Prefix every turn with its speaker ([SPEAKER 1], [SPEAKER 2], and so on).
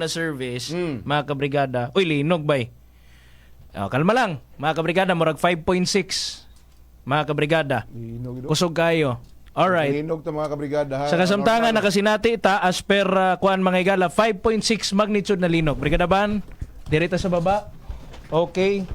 [SPEAKER 1] na service,
[SPEAKER 2] Mm.
[SPEAKER 1] mga kabrigada. Uy, linog bay. Oh, kalma lang, mga kabrigada, murag 5.6. Mga kabrigada,
[SPEAKER 2] Linog
[SPEAKER 1] kusog kayo. Alright.
[SPEAKER 2] Linog to mga kabrigada ha.
[SPEAKER 1] Sa kasamtangan, nakasinati ta as per uh, kuan mga igala, 5.6 magnitude na linog. Brigada Ban, direta sa baba. Okay.